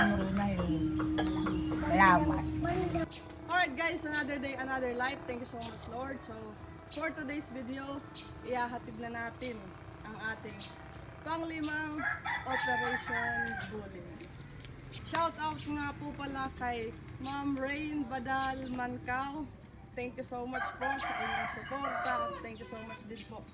Ma'am Rina Lim. Salamat. Alright guys, another day, another life. Thank you so much Lord. So, for today's video, ihahatid na natin ang ating panglimang Operation Bullying. Shout out nga po pala kay Ma'am Rain Badal Mancao. Thank you so much po sa inyong suporta. Thank you so much din po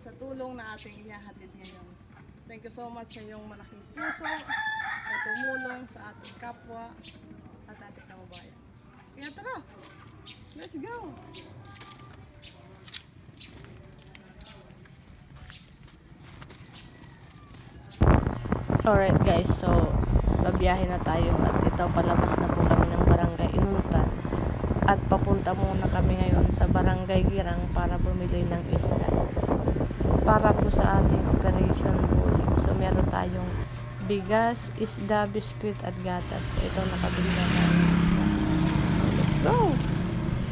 sa tulong na ating ihahatid ngayon. Thank you so much sa inyong malaking puso na tumulong sa ating kapwa at ating kababayan. Kaya tara, let's go! Alright guys, so babiyahe na tayo at ito palabas na po kami ng barangay Inuntan at papunta muna kami ngayon sa barangay Girang para bumili ng isda para po sa ating operation bullying. So meron tayong bigas, isda, biskwit at gatas. Ito nakabili na let's go!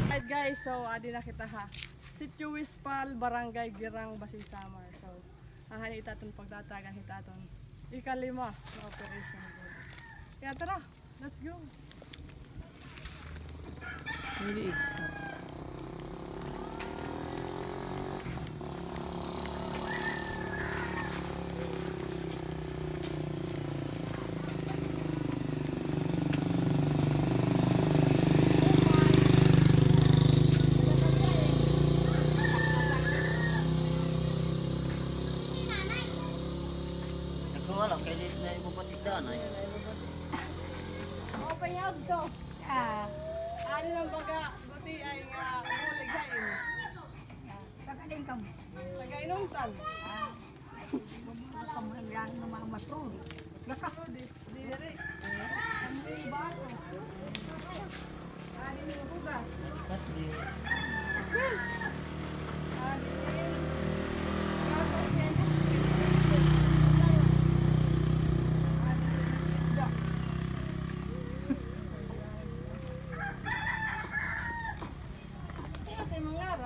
Alright guys, so adi na kita ha. Si Chuispal, Barangay Girang, Basisamar. So, ahani itaton pagdatagan hitaton. Ikalima na operation. Kaya tara, let's go! Hindi. Nagkawala, kaya dito na yung bubatik daan ay. Open house to. Ah, Ano lang baga, buti ay nga bulig hain. saka din ka. Taga inungtan. Ah, kamahal ng mga matuli. Laka. Di, di diri. Ang bato. Adi ni bugas. Adi.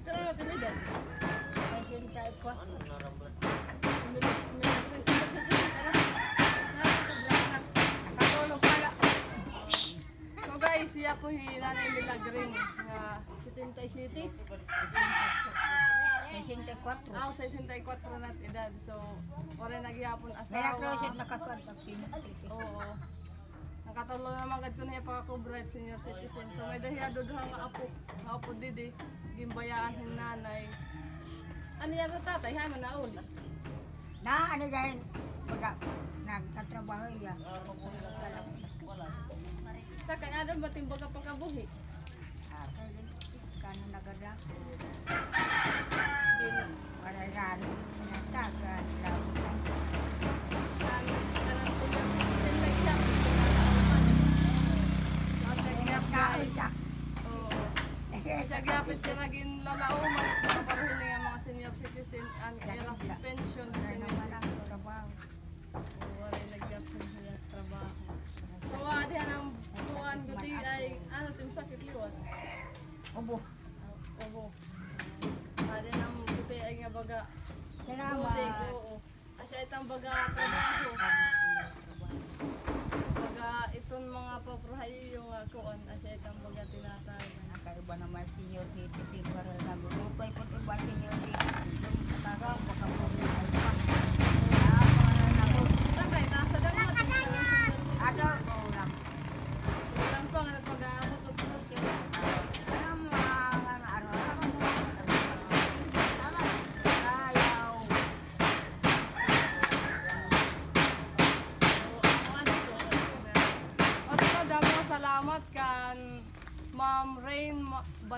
Pero ano tinidad? May hintay ko. Nakatulog pala. So guys, siya po hinanay nila green nga 70 City. May hintay 4. Ako sa 64 na edad. So, wala nagyapon Milagro siya asawa. nakatuan pag pinatiti. Oo. Nakatalo naman gad ko niya pagkakubra at senior citizen. So may dahiya doon nga apo, nga apo didi, gimbayaan hin nanay. Ano yan sa tatay? Hay man na uli. Na, ano dahil, baga, nagtatrabaho iya. Sa kanya doon batimbaga pagkabuhi. Ah, kaya, kano nagala. Gin, Para rano, nagtagan, lang. kan, kanang sila. Sila siya. Nagyap guys. Kaisa. Oo. Sa gyapit sila gin lalauman kapareho niya mga senior citizen ang ilang pension sa senior citizen. trabaho. Wala nagyapon sila trabaho. So, adi ang buwan gudi ay ano tim sakit liwat. Obo. Obo. Adi ang gudi ay nga baga Salamat. oo. Asa itang baga trabaho. Baga itong mga paprahay yung uh, kuon asa itang baga tinatagan kay uban na may senior 85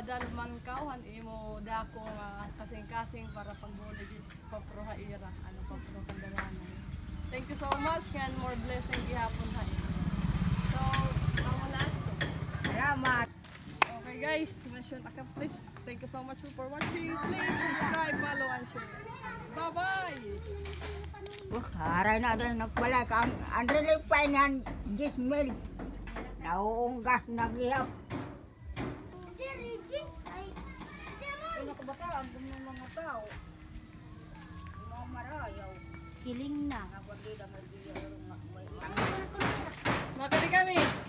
Ma- Badal Mancauhan imo dako nga kasing-kasing para pagbulig paproha ira ano paproha kandalanan. Thank you so much and more blessing gihapon ha. So, amo na ito. Salamat. Okay guys, mentionaka please. Thank you so much for watching. Please subscribe, follow, and share. Bye-bye! Uh, haray na din nagpala ka. Ang relief pa niyan, 10 mil. Nauunggas na gihap. Ka dumi ng mga tao. Yung Mga marayaw. Kiling na. Kapag di na may may Magkali kami!